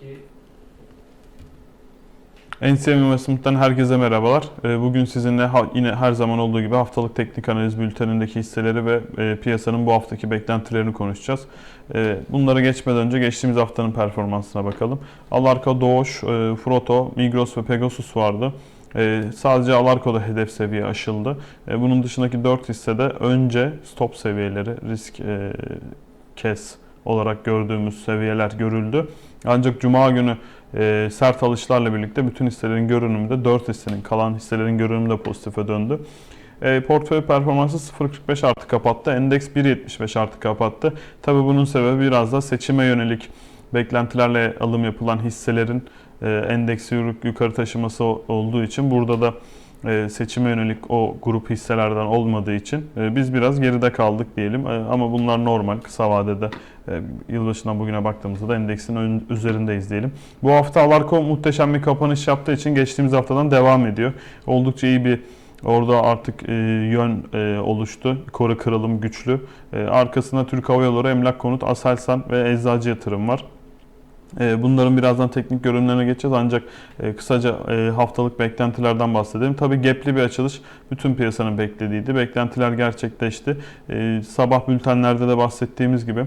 Ki NCM Investment'tan herkese merhabalar. Ee, Bugün sizinle yine her zaman olduğu gibi haftalık teknik analiz bültenindeki hisseleri ve e, piyasanın bu haftaki beklentilerini konuşacağız. Ee, Bunlara geçmeden önce geçtiğimiz haftanın performansına bakalım. Alarko, Doğuş, e, Froto, Migros ve Pegasus vardı. Ee, Sadece Alarko'da hedef seviye aşıldı. Bunun dışındaki 4 hissede önce stop seviyeleri, risk e, kes olarak gördüğümüz seviyeler görüldü. Ancak Cuma günü e, sert alışlarla birlikte bütün hisselerin görünümü de 4 hissenin kalan hisselerin görünümü de pozitife döndü. E, portföy performansı 0.45 artı kapattı. Endeks 1.75 artı kapattı. Tabi bunun sebebi biraz da seçime yönelik beklentilerle alım yapılan hisselerin e, endeksi yukarı taşıması olduğu için burada da seçime yönelik o grup hisselerden olmadığı için e, biz biraz geride kaldık diyelim. E, ama bunlar normal kısa vadede e, yılbaşından bugüne baktığımızda da endeksin üzerindeyiz diyelim. Bu hafta Alarko muhteşem bir kapanış yaptığı için geçtiğimiz haftadan devam ediyor. Oldukça iyi bir Orada artık e, yön e, oluştu. Koru kırılım güçlü. E, arkasında Türk Hava Yolları, Emlak Konut, Aselsan ve Eczacı Yatırım var. E, Bunların birazdan teknik görünümlerine geçeceğiz ancak e, kısaca e, haftalık beklentilerden bahsedelim. Tabii gapli bir açılış bütün piyasanın beklediğiydi. Beklentiler gerçekleşti. Sabah bültenlerde de bahsettiğimiz gibi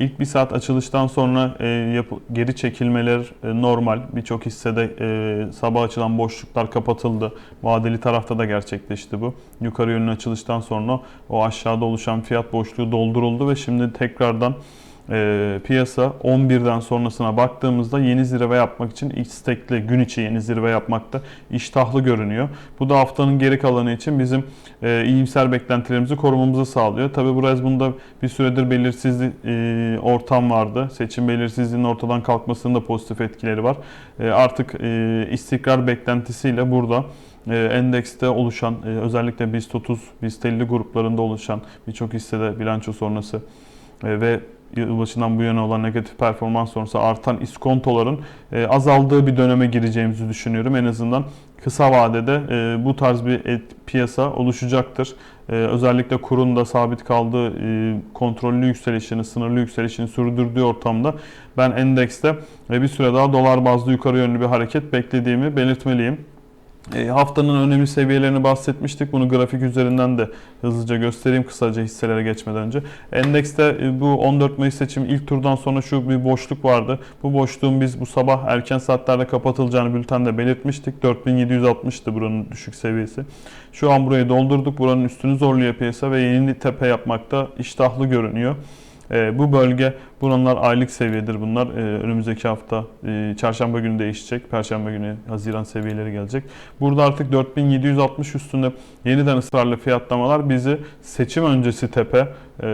ilk bir saat açılıştan sonra e, yapı- geri çekilmeler e, normal. Birçok hissede e, sabah açılan boşluklar kapatıldı. Vadeli tarafta da gerçekleşti bu. Yukarı yönlü açılıştan sonra o aşağıda oluşan fiyat boşluğu dolduruldu ve şimdi tekrardan e, piyasa 11'den sonrasına baktığımızda yeni zirve yapmak için istekli, gün içi yeni zirve yapmakta iştahlı görünüyor. Bu da haftanın geri kalanı için bizim e, iyimser beklentilerimizi korumamızı sağlıyor. Tabi biraz bunda bir süredir belirsizlik e, ortam vardı. Seçim belirsizliğinin ortadan kalkmasının da pozitif etkileri var. E, artık e, istikrar beklentisiyle burada e, endekste oluşan e, özellikle BIST 30, BIST 50 gruplarında oluşan birçok hissede bilanço sonrası e, ve yılbaşından bu yana olan negatif performans sonrası artan iskontoların e, azaldığı bir döneme gireceğimizi düşünüyorum. En azından kısa vadede e, bu tarz bir et, piyasa oluşacaktır. E, özellikle kurun da sabit kaldığı kontrollü yükselişini, sınırlı yükselişini sürdürdüğü ortamda ben endekste bir süre daha dolar bazlı yukarı yönlü bir hareket beklediğimi belirtmeliyim. E, haftanın önemli seviyelerini bahsetmiştik. Bunu grafik üzerinden de hızlıca göstereyim kısaca hisselere geçmeden önce. Endekste e, bu 14 Mayıs seçimi ilk turdan sonra şu bir boşluk vardı. Bu boşluğun biz bu sabah erken saatlerde kapatılacağını bültende belirtmiştik. 4760'tı buranın düşük seviyesi. Şu an burayı doldurduk. Buranın üstünü zorluyor piyasa ve yeni tepe yapmakta iştahlı görünüyor. E, bu bölge bunlar aylık seviyedir bunlar. E, önümüzdeki hafta e, çarşamba günü değişecek. Perşembe günü Haziran seviyeleri gelecek. Burada artık 4760 üstünde yeniden ısrarlı fiyatlamalar bizi seçim öncesi tepe e,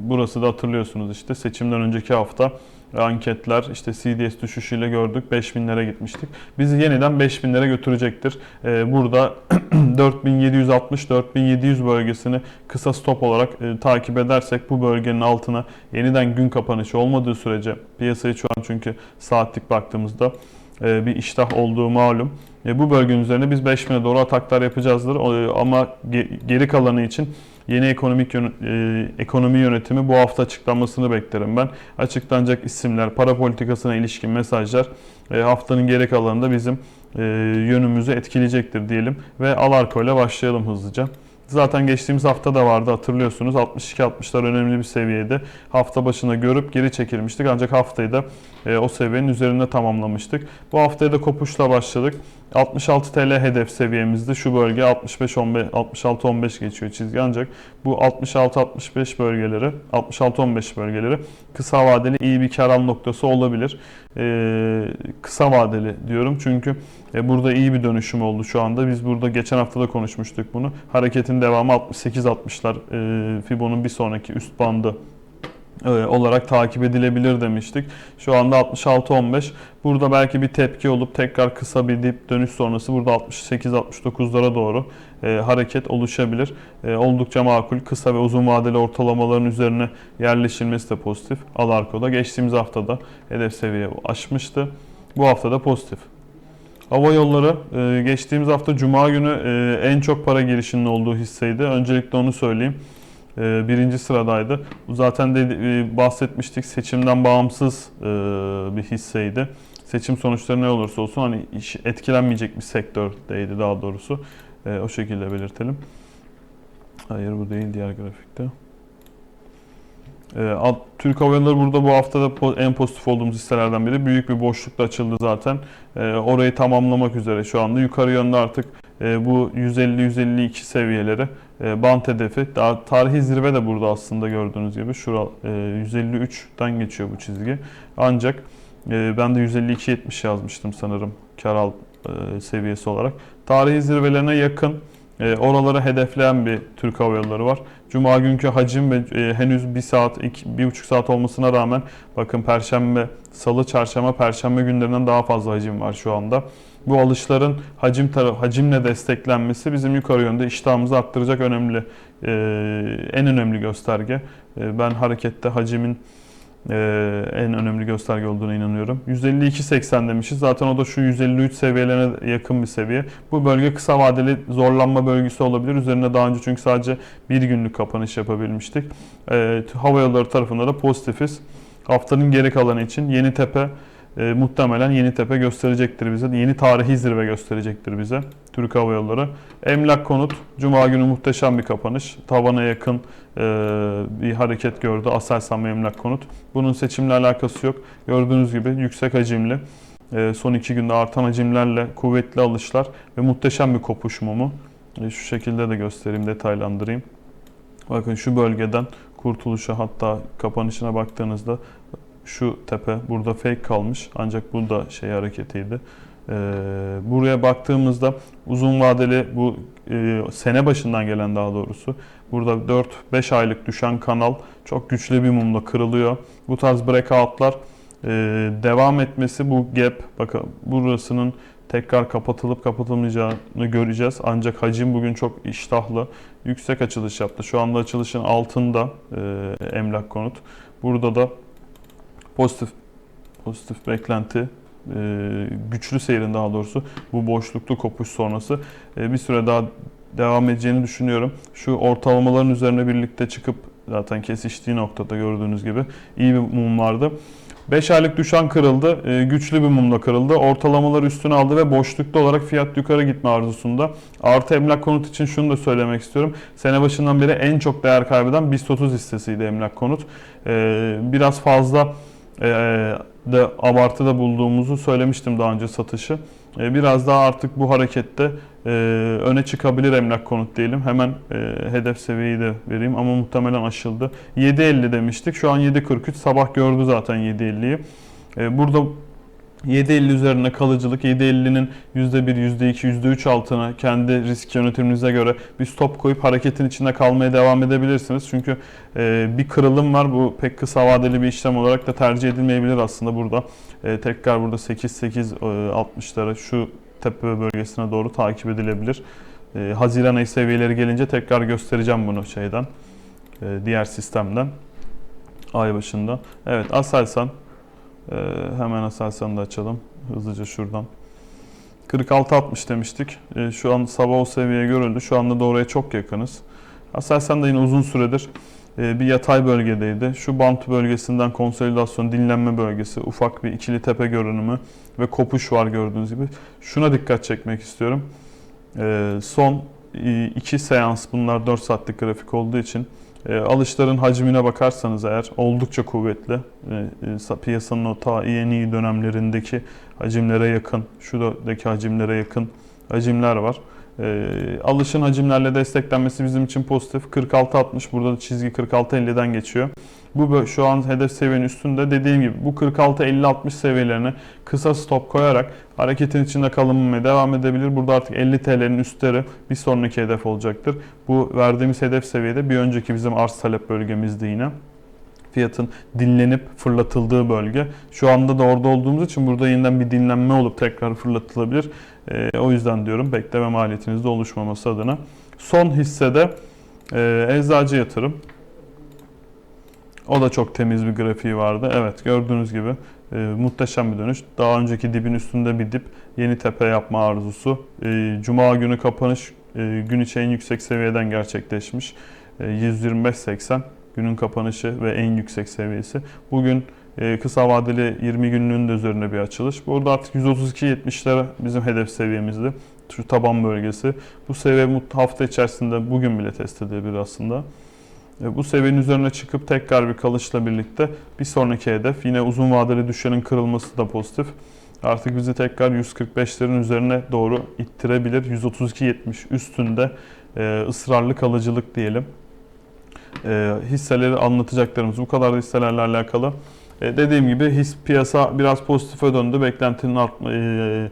burası da hatırlıyorsunuz işte seçimden önceki hafta anketler işte CDS düşüşüyle gördük 5000'lere gitmiştik. Bizi yeniden 5000'lere götürecektir. E, burada 4760-4700 bölgesini kısa stop olarak e, takip edersek bu bölgenin altına yeniden gün kapanışı olmadığı sürece piyasayı şu an çünkü saatlik baktığımızda bir iştah olduğu malum. E, bu bölgenin üzerine biz 5000'e doğru ataklar yapacağızdır. O- Ama ge- geri kalanı için yeni ekonomik yön- e, ekonomi yönetimi bu hafta açıklanmasını beklerim ben. Açıklanacak isimler, para politikasına ilişkin mesajlar e, haftanın geri kalanında bizim e, yönümüzü etkileyecektir diyelim. Ve Alarko ile başlayalım hızlıca. Zaten geçtiğimiz hafta da vardı hatırlıyorsunuz. 62-60'lar önemli bir seviyede. Hafta başına görüp geri çekilmiştik. Ancak haftayı da e, o seviyenin üzerinde tamamlamıştık. Bu haftaya da kopuşla başladık. 66 TL hedef seviyemizde şu bölge 65-15 66-15 geçiyor çizgi ancak bu 66-65 bölgeleri 66-15 bölgeleri kısa vadeli iyi bir kar al noktası olabilir. Ee, kısa vadeli diyorum çünkü e, burada iyi bir dönüşüm oldu şu anda. Biz burada geçen hafta da konuşmuştuk bunu. Hareketin devamı 68-60'lar e, Fibo'nun bir sonraki üst bandı olarak takip edilebilir demiştik. Şu anda 66-15. Burada belki bir tepki olup tekrar kısa bir dip dönüş sonrası burada 68-69'lara doğru e, hareket oluşabilir. E, oldukça makul. Kısa ve uzun vadeli ortalamaların üzerine yerleşilmesi de pozitif. Alarko'da geçtiğimiz haftada hedef seviye aşmıştı. Bu hafta da pozitif. Hava yolları e, geçtiğimiz hafta Cuma günü e, en çok para girişinin olduğu hisseydi. Öncelikle onu söyleyeyim. E, Birinci sıradaydı. Zaten de e, bahsetmiştik seçimden bağımsız e, bir hisseydi. seçim sonuçları ne olursa olsun hani iş etkilenmeyecek bir sektördeydi daha doğrusu. E, o şekilde belirtelim. Hayır bu değil diğer grafikte. Türk Hava Yolları burada bu haftada en pozitif olduğumuz hisselerden biri. Büyük bir boşlukla açıldı zaten. Orayı tamamlamak üzere şu anda. Yukarı yönde artık bu 150-152 seviyeleri e, bant hedefi. Daha tarihi zirve de burada aslında gördüğünüz gibi. Şura e, 153'ten geçiyor bu çizgi. Ancak e, ben de 152.70 yazmıştım sanırım kar al e, seviyesi olarak. Tarihi zirvelerine yakın e, oraları hedefleyen bir Türk Hava Yolları var. Cuma günkü hacim ve e, henüz bir saat, iki, bir buçuk saat olmasına rağmen bakın Perşembe, Salı, Çarşamba, Perşembe günlerinden daha fazla hacim var şu anda. Bu alışların hacim taraf, hacimle desteklenmesi bizim yukarı yönde iştahımızı arttıracak önemli, e, en önemli gösterge. E, ben harekette hacimin e, en önemli gösterge olduğuna inanıyorum. 152.80 demişiz. Zaten o da şu 153 seviyelerine yakın bir seviye. Bu bölge kısa vadeli zorlanma bölgesi olabilir. Üzerine daha önce çünkü sadece bir günlük kapanış yapabilmiştik. Hava yolları tarafında da pozitifiz. Haftanın geri kalanı için Yeni Tepe e, muhtemelen Yeni Tepe gösterecektir bize. Yeni tarihi zirve gösterecektir bize. Türk Hava Yolları. Emlak Konut Cuma günü muhteşem bir kapanış. Tavana yakın e, bir hareket gördü. Aselsan ve Emlak Konut. Bunun seçimle alakası yok. Gördüğünüz gibi yüksek hacimli. e, son iki günde artan hacimlerle kuvvetli alışlar ve muhteşem bir kopuş mumu. E, şu şekilde de göstereyim, detaylandırayım. Bakın şu bölgeden kurtuluşa hatta kapanışına baktığınızda şu tepe burada fake kalmış ancak bu da şey hareketiydi. Ee, buraya baktığımızda uzun vadeli bu e, sene başından gelen daha doğrusu burada 4-5 aylık düşen kanal çok güçlü bir mumla kırılıyor. Bu tarz breakoutlar e, devam etmesi bu gap bakın burasının tekrar kapatılıp kapatılmayacağını göreceğiz. Ancak hacim bugün çok iştahlı. Yüksek açılış yaptı. Şu anda açılışın altında e, emlak konut. Burada da pozitif pozitif beklenti e, güçlü seyrin daha doğrusu bu boşluklu kopuş sonrası e, bir süre daha devam edeceğini düşünüyorum. Şu ortalamaların üzerine birlikte çıkıp zaten kesiştiği noktada gördüğünüz gibi iyi bir mum vardı. 5 aylık düşen kırıldı. e, Güçlü bir mumla kırıldı. Ortalamaları üstüne aldı ve boşlukta olarak fiyat yukarı gitme arzusunda. Artı emlak konut için şunu da söylemek istiyorum. Sene başından beri en çok değer kaybeden BIST 30 hissesiydi emlak konut. Biraz fazla de abartıda bulduğumuzu söylemiştim daha önce satışı. E, Biraz daha artık bu harekette e, öne çıkabilir emlak konut diyelim. Hemen hedef seviyeyi de vereyim ama muhtemelen aşıldı. 7.50 demiştik. Şu an 7.43. Sabah gördü zaten 7.50'yi. E, burada 7.50 üzerine kalıcılık, 7.50'nin %1, %2, %3 altına kendi risk yönetiminize göre bir stop koyup hareketin içinde kalmaya devam edebilirsiniz. Çünkü e, bir kırılım var. Bu pek kısa vadeli bir işlem olarak da tercih edilmeyebilir aslında burada. E, tekrar burada 8-8-60'lara şu tepe bölgesine doğru takip edilebilir. E, Haziran ayı seviyeleri gelince tekrar göstereceğim bunu şeyden, e, diğer sistemden. Ay başında. Evet Aselsan ee, hemen Aselsan'ı da açalım. Hızlıca şuradan. 46-60 demiştik. Ee, şu an sabah o seviyeye görüldü. Şu anda da oraya çok yakınız. Aselsan da yine uzun süredir e, bir yatay bölgedeydi. Şu bant bölgesinden konsolidasyon, dinlenme bölgesi, ufak bir ikili tepe görünümü ve kopuş var gördüğünüz gibi. Şuna dikkat çekmek istiyorum. Ee, son iki seans bunlar 4 saatlik grafik olduğu için alışların hacmine bakarsanız eğer oldukça kuvvetli. E, e, piyasanın o ta yeni dönemlerindeki hacimlere yakın, şuradaki hacimlere yakın hacimler var. E, alışın hacimlerle desteklenmesi bizim için pozitif. 46-60 burada da çizgi 46-50'den geçiyor. Bu şu an hedef seviyenin üstünde dediğim gibi bu 46-50-60 seviyelerine kısa stop koyarak hareketin içinde kalınmaya devam edebilir. Burada artık 50 TL'nin üstleri bir sonraki hedef olacaktır. Bu verdiğimiz hedef seviyede bir önceki bizim arz talep bölgemizdi yine fiyatın dinlenip fırlatıldığı bölge. Şu anda da orada olduğumuz için burada yeniden bir dinlenme olup tekrar fırlatılabilir. Ee, o yüzden diyorum bekleme maliyetinizde oluşmaması adına. Son hissede e, eczacı yatırım. O da çok temiz bir grafiği vardı. Evet gördüğünüz gibi e, muhteşem bir dönüş. Daha önceki dibin üstünde bir dip. Yeni tepe yapma arzusu. E, Cuma günü kapanış e, gün içi en yüksek seviyeden gerçekleşmiş. E, 125.80 günün kapanışı ve en yüksek seviyesi. Bugün E, kısa vadeli 20 günlüğün de üzerine bir açılış. Burada artık 132.70'lere bizim hedef seviyemizdi. Şu taban bölgesi. Bu seviye hafta içerisinde bugün bile test edilebilir aslında. E, Bu seviyenin üzerine çıkıp tekrar bir kalışla birlikte bir sonraki hedef yine uzun vadeli düşenin kırılması da pozitif. Artık bizi tekrar 145'lerin üzerine doğru ittirebilir. 132.70 üstünde e, ısrarlı kalıcılık diyelim. E, hisseleri anlatacaklarımız bu kadar da hisselerle alakalı. E, dediğim gibi his piyasa biraz pozitife döndü. Beklentinin artma, e,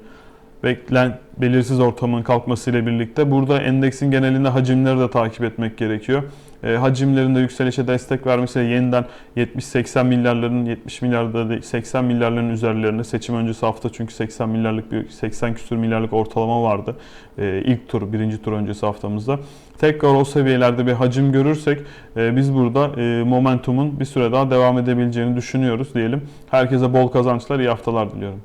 beklen belirsiz ortamın kalkmasıyla birlikte burada endeksin genelinde hacimleri de takip etmek gerekiyor. E, hacimlerinde yükselişe destek vermesiyle yeniden 70-80 milyarların 70 milyarda değil 80 milyarların üzerlerinde seçim öncesi hafta çünkü 80 milyarlık bir 80 küsür milyarlık ortalama vardı. E, ilk tur birinci tur öncesi haftamızda. Tekrar o seviyelerde bir hacim görürsek e, biz burada momentumun bir süre daha devam edebileceğini düşünüyoruz diyelim. Herkese bol kazançlar, iyi haftalar diliyorum.